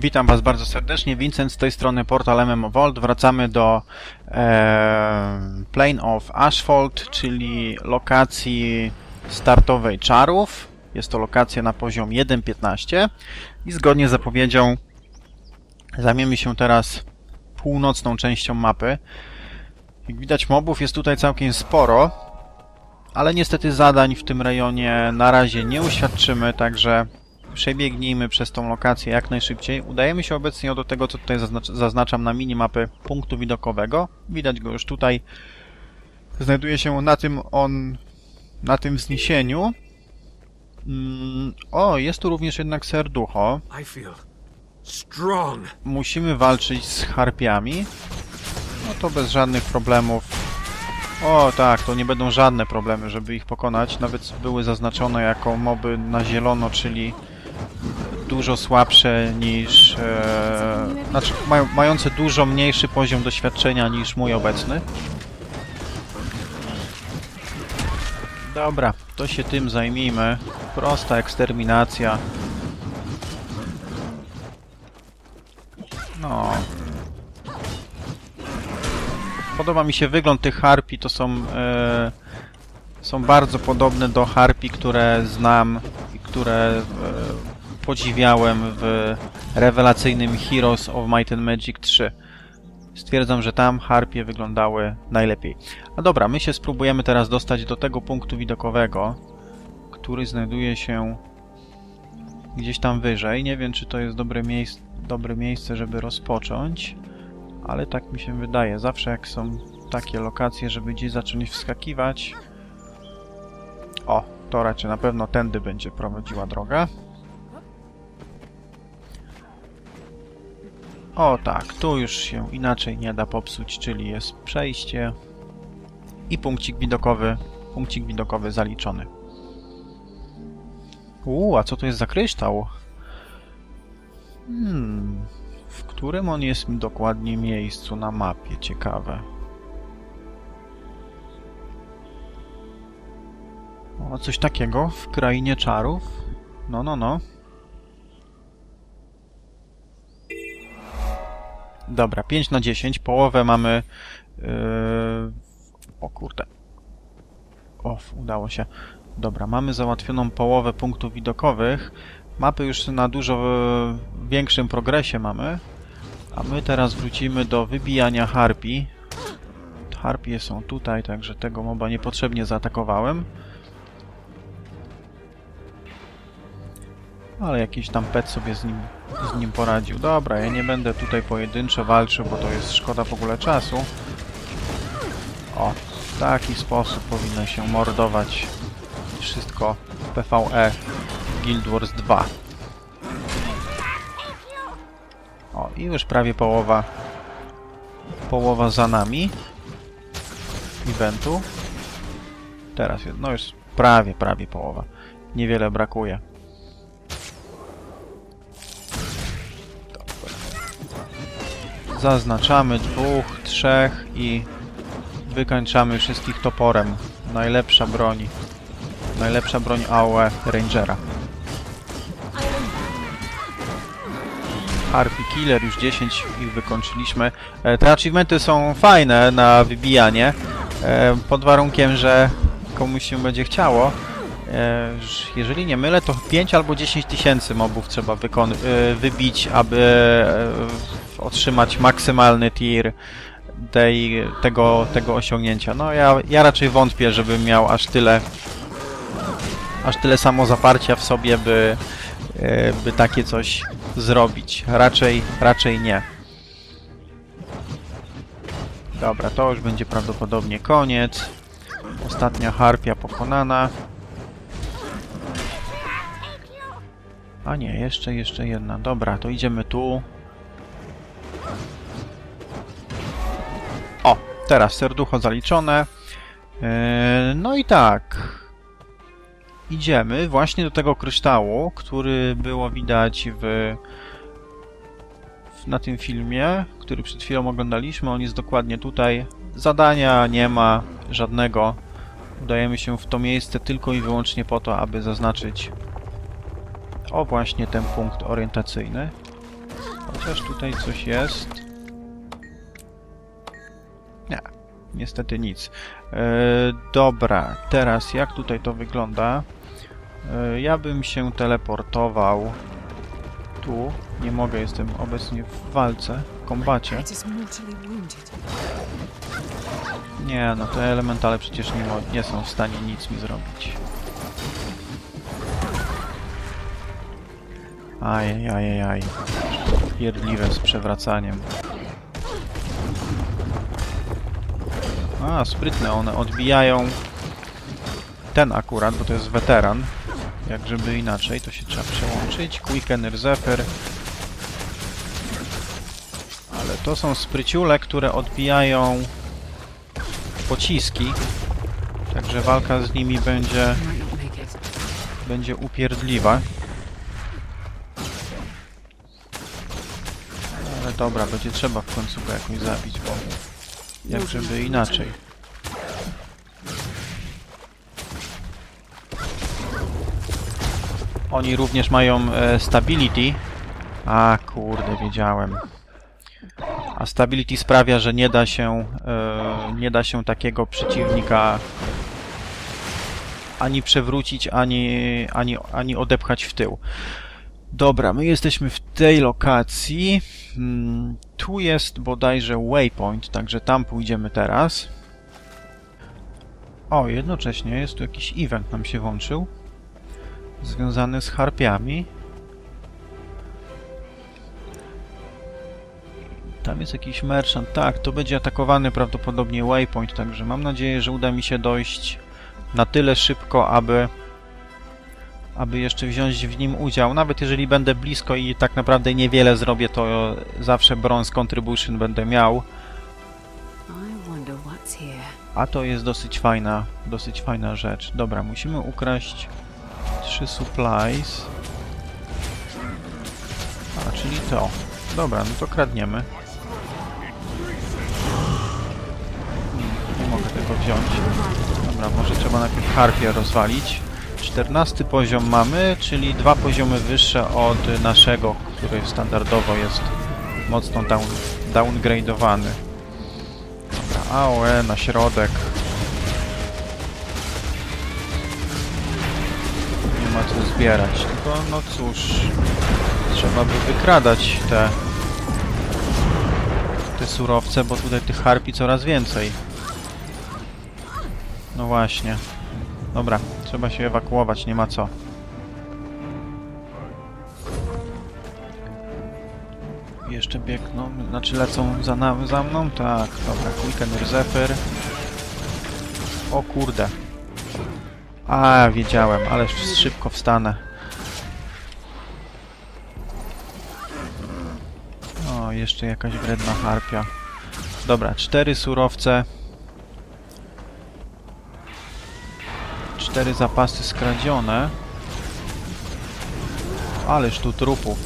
Witam Was bardzo serdecznie. Vincent z tej strony portal Vault. Wracamy do e, Plane of Asphalt, czyli lokacji startowej czarów. Jest to lokacja na poziom 1.15 i zgodnie z zapowiedzią zajmiemy się teraz północną częścią mapy. Jak widać mobów jest tutaj całkiem sporo, ale niestety zadań w tym rejonie na razie nie uświadczymy, także przebiegnijmy przez tą lokację jak najszybciej. Udajemy się obecnie do tego, co tutaj zaznacz zaznaczam na minimapy punktu widokowego. Widać go już tutaj. Znajduje się na tym on, na tym wzniesieniu. Mm, o, jest tu również jednak serducho. Musimy walczyć z harpiami. No to bez żadnych problemów. O tak, to nie będą żadne problemy, żeby ich pokonać. Nawet były zaznaczone jako moby na zielono, czyli dużo słabsze niż... E, znaczy, mają, mające dużo mniejszy poziom doświadczenia niż mój obecny. Dobra, to się tym zajmijmy. Prosta eksterminacja. No. Podoba mi się wygląd tych harpi, to są e, są bardzo podobne do harpi, które znam i które e, podziwiałem w rewelacyjnym Heroes of Might and Magic 3. Stwierdzam, że tam harpie wyglądały najlepiej. A dobra, my się spróbujemy teraz dostać do tego punktu widokowego, który znajduje się gdzieś tam wyżej. Nie wiem, czy to jest dobre, miejsc dobre miejsce, żeby rozpocząć, ale tak mi się wydaje. Zawsze jak są takie lokacje, żeby gdzieś zacząć wskakiwać... O, to raczej na pewno tędy będzie prowadziła droga. O tak, tu już się inaczej nie da popsuć, czyli jest przejście i punkcik widokowy, punkcik widokowy zaliczony. Uuu, a co to jest za kryształ? Hmm, w którym on jest dokładnie miejscu na mapie? Ciekawe. O, coś takiego w krainie czarów? No, no, no. Dobra, 5 na 10, połowę mamy... Yy... O kurde. O, udało się. Dobra, mamy załatwioną połowę punktów widokowych. Mapy już na dużo e, większym progresie mamy. A my teraz wrócimy do wybijania harpi. Harpie są tutaj, także tego moba niepotrzebnie zaatakowałem. Ale jakiś tam pet sobie z nim, z nim poradził. Dobra, ja nie będę tutaj pojedynczo walczył, bo to jest szkoda w ogóle czasu. O, w taki sposób powinno się mordować wszystko PvE Guild Wars 2. O, i już prawie połowa połowa za nami eventu. Teraz, no już prawie, prawie połowa. Niewiele brakuje. Zaznaczamy dwóch, trzech i wykańczamy wszystkich toporem. Najlepsza broń. Najlepsza broń AOE Rangera. Harpy Killer, już 10 ich wykończyliśmy. E, Te achievementy są fajne na wybijanie, e, pod warunkiem, że komuś się będzie chciało. E, Jeżeli nie mylę, to 5 albo 10 tysięcy mobów trzeba e, wybić, aby e, otrzymać maksymalny tier tej, tego, tego osiągnięcia. No ja, ja raczej wątpię, żebym miał aż tyle aż tyle samozaparcia w sobie, by, by takie coś zrobić. Raczej, raczej nie. Dobra, to już będzie prawdopodobnie koniec. Ostatnia harpia pokonana. A nie, jeszcze, jeszcze jedna. Dobra, to idziemy tu. O, teraz serducho zaliczone. Yy, no i tak. Idziemy właśnie do tego kryształu, który było widać w, w na tym filmie, który przed chwilą oglądaliśmy. On jest dokładnie tutaj. Zadania nie ma żadnego. Udajemy się w to miejsce tylko i wyłącznie po to, aby zaznaczyć o właśnie ten punkt orientacyjny. Chociaż tutaj coś jest. Nie, niestety nic. E, dobra, teraz jak tutaj to wygląda? E, ja bym się teleportował tu. Nie mogę, jestem obecnie w walce, w kombacie. Nie, no te elementale przecież nie, nie są w stanie nic mi zrobić. Ajajajajaj. Pierdliwe z przewracaniem. A, sprytne one odbijają ten akurat, bo to jest weteran. Jak żeby inaczej, to się trzeba przełączyć. Quickener Zephyr. Ale to są spryciule, które odbijają pociski. Także walka z nimi będzie, będzie upierdliwa. Ale dobra, będzie trzeba w końcu go jakoś zabić, bo jak żeby inaczej. Oni również mają e, stability. A kurde, wiedziałem. A stability sprawia, że nie da się, e, nie da się takiego przeciwnika ani przewrócić, ani, ani, ani odepchać w tył. Dobra, my jesteśmy w tej lokacji. Hmm, tu jest bodajże waypoint, także tam pójdziemy teraz. O, jednocześnie jest tu jakiś event nam się włączył. Związany z harpiami. Tam jest jakiś merchant. Tak, to będzie atakowany prawdopodobnie waypoint, także mam nadzieję, że uda mi się dojść na tyle szybko, aby aby jeszcze wziąć w nim udział. Nawet jeżeli będę blisko i tak naprawdę niewiele zrobię, to zawsze bronze contribution będę miał. A to jest dosyć fajna, dosyć fajna rzecz. Dobra, musimy ukraść trzy supplies. A, czyli to. Dobra, no to kradniemy. Nie mogę tego wziąć. Dobra, może trzeba najpierw harpię rozwalić. 14 poziom mamy, czyli dwa poziomy wyższe od naszego, który standardowo jest mocno down, downgrade'owany. Dobra, AOE na środek. Nie ma co zbierać, tylko no cóż, trzeba by wykradać te te surowce, bo tutaj tych harpi coraz więcej. No właśnie. Dobra, trzeba się ewakuować, nie ma co. Jeszcze biegną, znaczy lecą za, za mną? Tak, dobra, Quickener Zephyr. O kurde. A, wiedziałem, ale szybko wstanę. O, jeszcze jakaś wredna harpia. Dobra, cztery surowce. Cztery zapasy skradzione. Ależ tu trupów.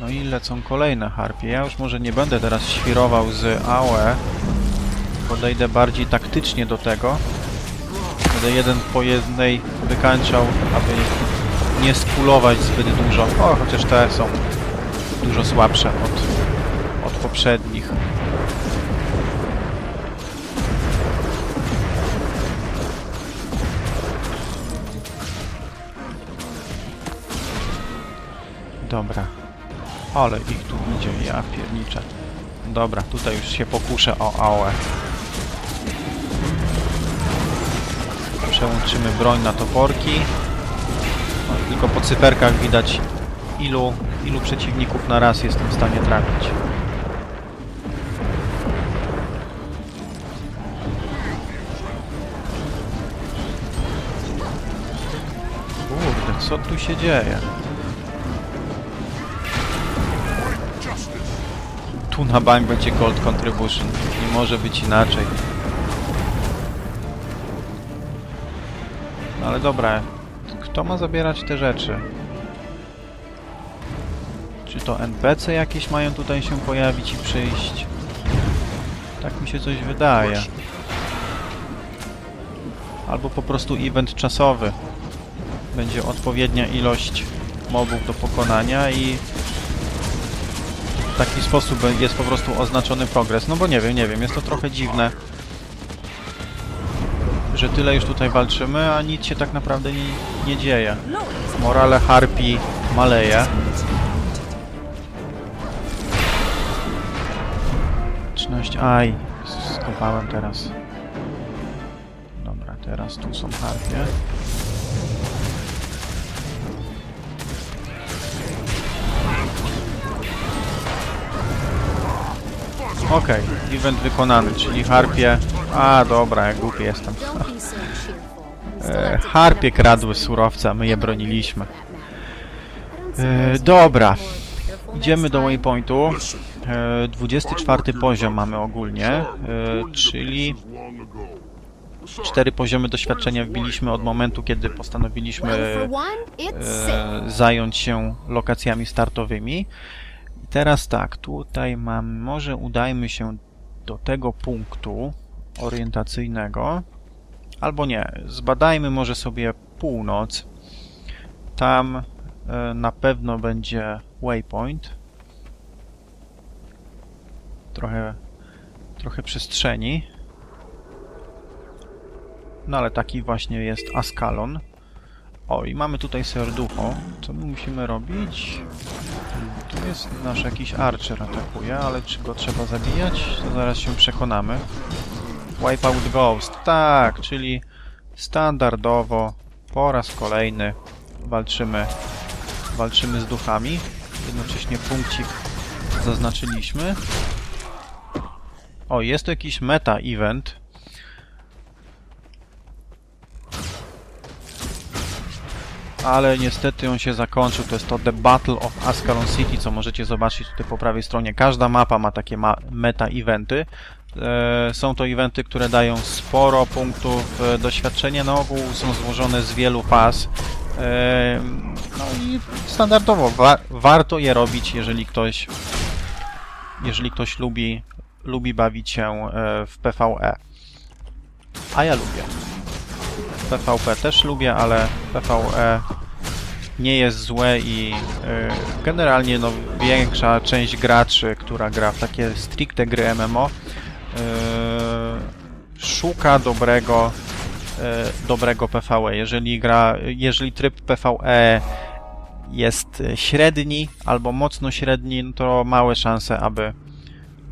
No i lecą kolejne harpie. Ja już może nie będę teraz świrował z AOE. Podejdę bardziej taktycznie do tego. Będę jeden po jednej wykańczał, aby nie skulować zbyt dużo. O, chociaż te są dużo słabsze od, od poprzednich. Dobra. Ale ich tu idzie, ja pierniczę. Dobra, tutaj już się pokuszę o AOE. Przełączymy broń na toporki. No, tylko po cyferkach widać ilu, ilu przeciwników na raz jestem w stanie trafić. Kurde, co tu się dzieje? Tu na bank będzie Gold Contribution. Nie może być inaczej. No ale dobra, kto ma zabierać te rzeczy? Czy to NPC jakieś mają tutaj się pojawić i przyjść? Tak mi się coś wydaje. Albo po prostu event czasowy. będzie odpowiednia ilość mobów do pokonania i taki sposób jest po prostu oznaczony progres. No bo nie wiem, nie wiem, jest to trochę dziwne, że tyle już tutaj walczymy, a nic się tak naprawdę nie, nie dzieje. Morale harpi maleje. Aj, skopałem teraz. Dobra, teraz tu są harpie. Okej, event wykonany, czyli harpie... A, dobra, jak głupi jestem. E, harpie kradły surowce, a my je broniliśmy. E, dobra, idziemy do waypointu. E, 24 poziom mamy ogólnie, e, czyli cztery poziomy doświadczenia wbiliśmy od momentu, kiedy postanowiliśmy e, zająć się lokacjami startowymi. Teraz tak, tutaj mam, może udajmy się do tego punktu orientacyjnego, albo nie, zbadajmy może sobie północ. Tam e, na pewno będzie waypoint. Trochę, trochę przestrzeni. No ale taki właśnie jest Askalon. O, i mamy tutaj serducho. Co my musimy robić? Tu jest nasz jakiś archer atakuje, ale czy go trzeba zabijać? To zaraz się przekonamy. Wipeout Ghost. Tak, czyli standardowo po raz kolejny walczymy, walczymy z duchami. Jednocześnie punkcik zaznaczyliśmy. O, jest tu jakiś meta-event. Ale niestety on się zakończył. To jest to The Battle of Ascalon City, co możecie zobaczyć tutaj po prawej stronie. Każda mapa ma takie ma meta-eventy. E, są to eventy, które dają sporo punktów e, doświadczenia. Na ogół są złożone z wielu pas. E, no i standardowo wa warto je robić, jeżeli ktoś jeżeli ktoś lubi, lubi bawić się w PvE. A ja lubię. PvP też lubię, ale PvE nie jest złe i y, generalnie no, większa część graczy, która gra w takie stricte gry MMO, y, szuka dobrego, y, dobrego PvE. Jeżeli gra, jeżeli tryb PvE jest średni albo mocno średni, no to małe szanse, aby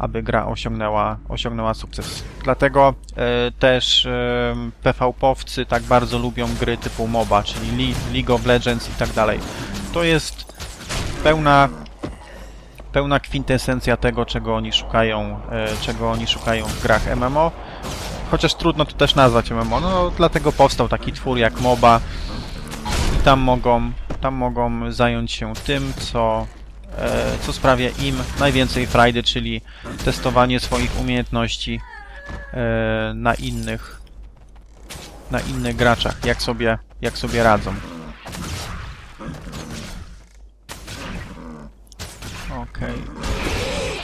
aby gra osiągnęła, osiągnęła sukces. Dlatego e, też e, PvP-owcy tak bardzo lubią gry typu MOBA, czyli Le League of Legends i tak dalej. To jest pełna pełna kwintesencja tego, czego oni szukają, e, czego oni szukają w grach MMO. Chociaż trudno to też nazwać MMO, no dlatego powstał taki twór jak MOBA i tam mogą, tam mogą zająć się tym, co co sprawia im najwięcej frajdy, czyli testowanie swoich umiejętności e, na innych na innych graczach, jak sobie, jak sobie radzą. Okej.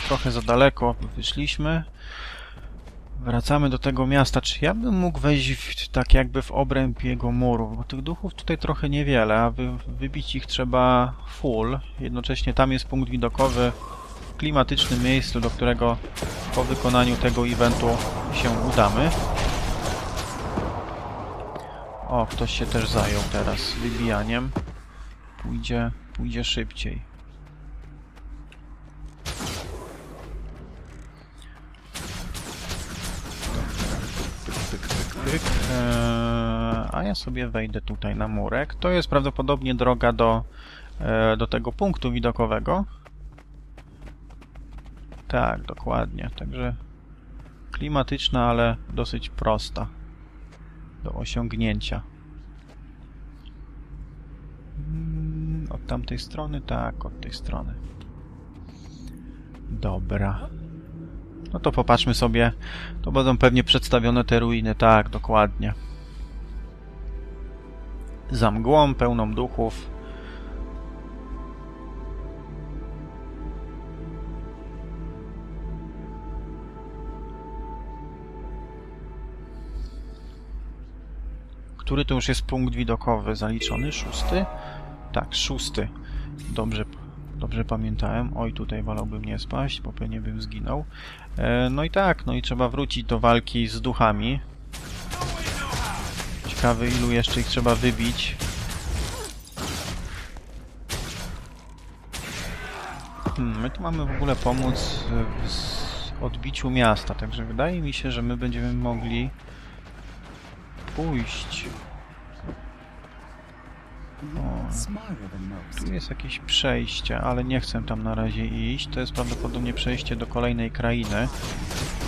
Trochę za daleko wyszliśmy. Wracamy do tego miasta. Czy ja bym mógł wejść w, tak jakby w obręb jego murów? Bo tych duchów tutaj trochę niewiele, a wy, wybić ich trzeba full. Jednocześnie tam jest punkt widokowy w klimatycznym miejscu, do którego po wykonaniu tego eventu się udamy. O, ktoś się też zajął teraz wybijaniem. Pójdzie, pójdzie szybciej. Ja sobie wejdę tutaj na murek. To jest prawdopodobnie droga do, e, do tego punktu widokowego. Tak, dokładnie. Także klimatyczna, ale dosyć prosta do osiągnięcia. Mm, Od tamtej strony? Tak, od tej strony. Dobra. No to popatrzmy sobie. To będą pewnie przedstawione te ruiny. Tak, dokładnie. Za mgłą, pełną duchów. Który to już jest punkt widokowy zaliczony? Szósty? Tak, szósty. Dobrze, dobrze pamiętałem. Oj, tutaj wolałbym nie spaść, bo pewnie bym zginął. E, no i tak, no i trzeba wrócić do walki z duchami. Ciekawy, ilu jeszcze ich trzeba wybić. Hmm, my tu mamy w ogóle pomóc w z odbiciu miasta, także wydaje mi się, że my będziemy mogli pójść. O, tu jest jakieś przejście, ale nie chcę tam na razie iść. To jest prawdopodobnie przejście do kolejnej krainy.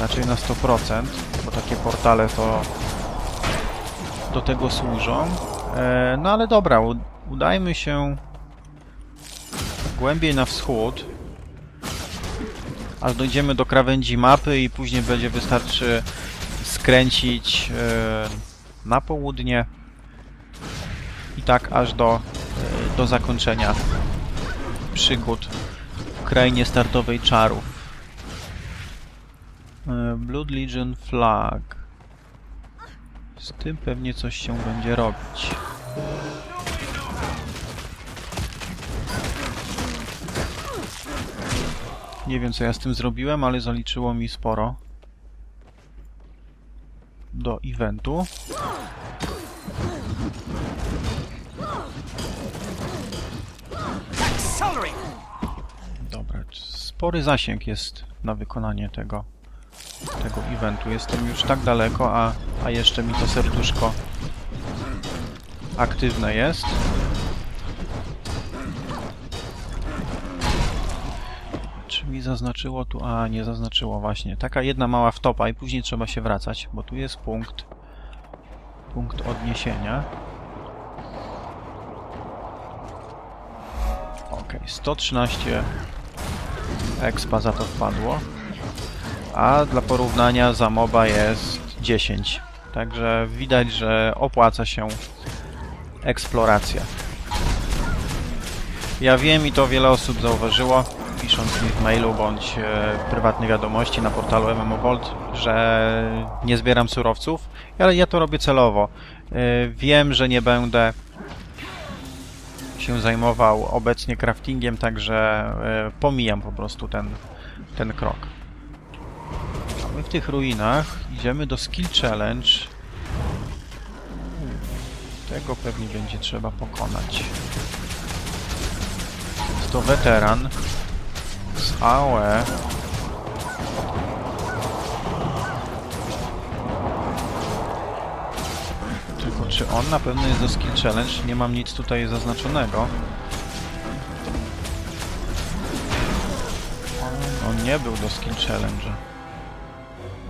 Raczej na 100%, bo takie portale to do tego służą. E, no ale dobra, udajmy się głębiej na wschód. Aż dojdziemy do krawędzi mapy i później będzie wystarczy skręcić e, na południe i tak aż do, e, do zakończenia przygód w krainie startowej czarów. Blood Legion Flag. Z tym pewnie coś się będzie robić. Nie wiem co ja z tym zrobiłem, ale zaliczyło mi sporo do eventu. Dobra, spory zasięg jest na wykonanie tego, tego eventu. Jestem już tak daleko, a, a jeszcze mi to serduszko aktywne jest. Czy mi zaznaczyło tu? A, nie zaznaczyło właśnie. Taka jedna mała wtopa i później trzeba się wracać, bo tu jest punkt punkt odniesienia. Okej, 113 expa za to wpadło. A dla porównania za MOBA jest 10. Także widać, że opłaca się eksploracja. Ja wiem i to wiele osób zauważyło, pisząc mi w mailu bądź e, prywatnej wiadomości na portalu MMOVolt, że nie zbieram surowców, ale ja to robię celowo. E, wiem, że nie będę się zajmował obecnie craftingiem, także e, pomijam po prostu ten, ten krok. My w tych ruinach idziemy do Skill Challenge. Tego pewnie będzie trzeba pokonać. Jest to weteran z AOE. Tylko czy on na pewno jest do Skill Challenge? Nie mam nic tutaj zaznaczonego. On, on nie był do Skill Challenge.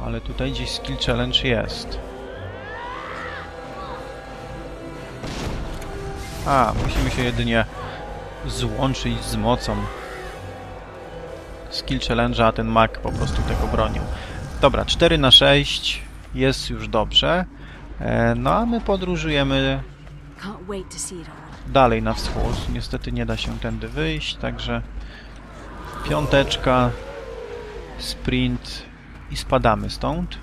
Ale tutaj gdzieś Skill Challenge jest. A, musimy się jedynie złączyć z mocą Skill Challenge, a ten mag po prostu tego bronił. Dobra, 4 na 6 jest już dobrze. E, No a my podróżujemy dalej na wschód. Niestety nie da się tędy wyjść, także piąteczka, sprint i spadamy stąd.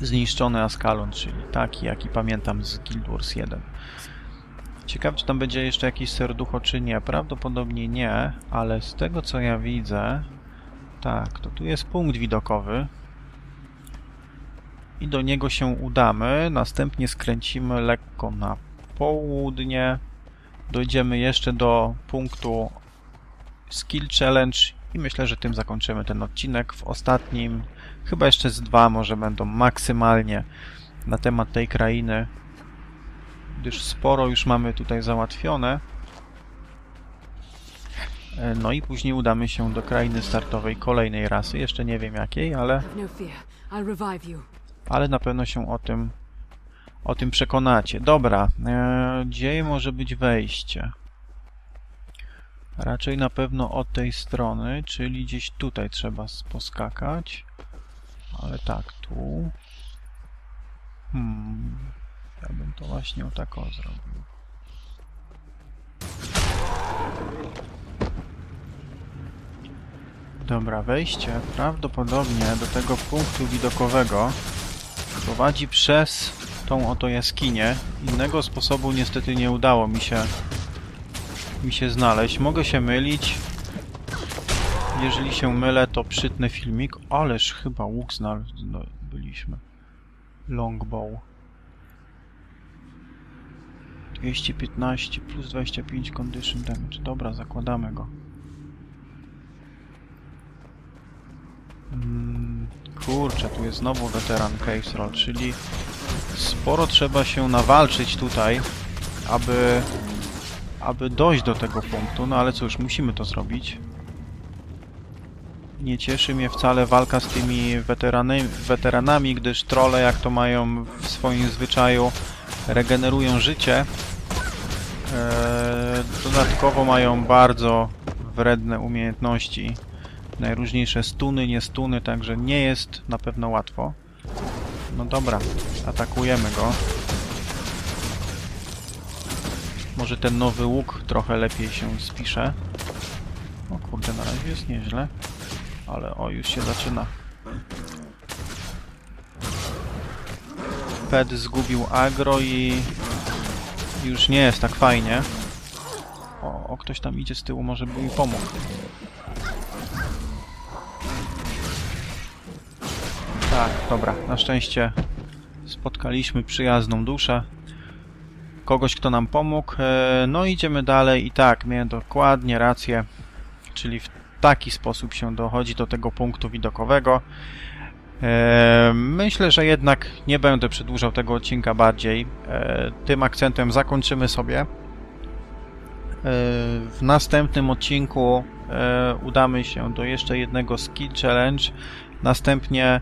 Zniszczony Askalon, czyli taki, jaki pamiętam z Guild Wars 1. Ciekawe, czy tam będzie jeszcze jakieś serducho, czy nie. Prawdopodobnie nie, ale z tego, co ja widzę... Tak, to tu jest punkt widokowy. I do niego się udamy. Następnie skręcimy lekko na południe. Dojdziemy jeszcze do punktu Skill Challenge i myślę, że tym zakończymy ten odcinek. W ostatnim, chyba jeszcze z dwa może będą maksymalnie na temat tej krainy, gdyż sporo już mamy tutaj załatwione. E, No i później udamy się do krainy startowej kolejnej rasy. Jeszcze nie wiem jakiej, ale no ale na pewno się o tym o tym przekonacie. Dobra, e, gdzie może być wejście? Raczej na pewno od tej strony, czyli gdzieś tutaj trzeba poskakać. Ale tak, tu. Hmm, ja bym to właśnie o tak o zrobił. Dobra, wejście prawdopodobnie do tego punktu widokowego prowadzi przez tą oto jaskinię. Innego sposobu niestety nie udało mi się mi się znaleźć. Mogę się mylić. Jeżeli się mylę, to przytnę filmik. Ależ chyba łuk byliśmy. Longbow. 215 plus 25 condition damage. Dobra, zakładamy go. Mm, kurczę, tu jest znowu weteran Caves Roll, czyli sporo trzeba się nawalczyć tutaj, aby, aby dojść do tego punktu, no ale cóż, musimy to zrobić. Nie cieszy mnie wcale walka z tymi weterany, weteranami, gdyż trolle, jak to mają w swoim zwyczaju, regenerują życie. Eee, dodatkowo mają bardzo wredne umiejętności. Najróżniejsze stuny, nie stuny, także nie jest na pewno łatwo. No dobra, atakujemy go. Może ten nowy łuk trochę lepiej się spisze. O kurde, na razie jest nieźle. Ale o, już się zaczyna. Pet zgubił agro i już nie jest tak fajnie. O, o, ktoś tam idzie z tyłu, może by mi pomógł. Tak, dobra, na szczęście spotkaliśmy przyjazną duszę. Kogoś, kto nam pomógł. E, No idziemy dalej i tak, miałem dokładnie rację. Czyli w taki sposób się dochodzi do tego punktu widokowego. E, Myślę, że jednak nie będę przedłużał tego odcinka bardziej. E, Tym akcentem zakończymy sobie. W następnym odcinku udamy się do jeszcze jednego skill challenge. Następnie,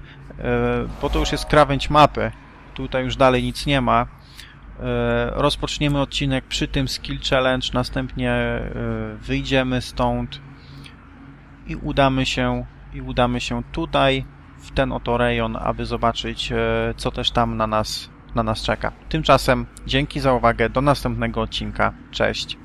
bo to już jest krawędź mapy, tutaj już dalej nic nie ma. E, Rozpoczniemy odcinek przy tym skill challenge, następnie e, wyjdziemy stąd i udamy się i udamy się tutaj w ten oto rejon, aby zobaczyć e, co też tam na nas na nas czeka. Tymczasem dzięki za uwagę, do następnego odcinka. Cześć.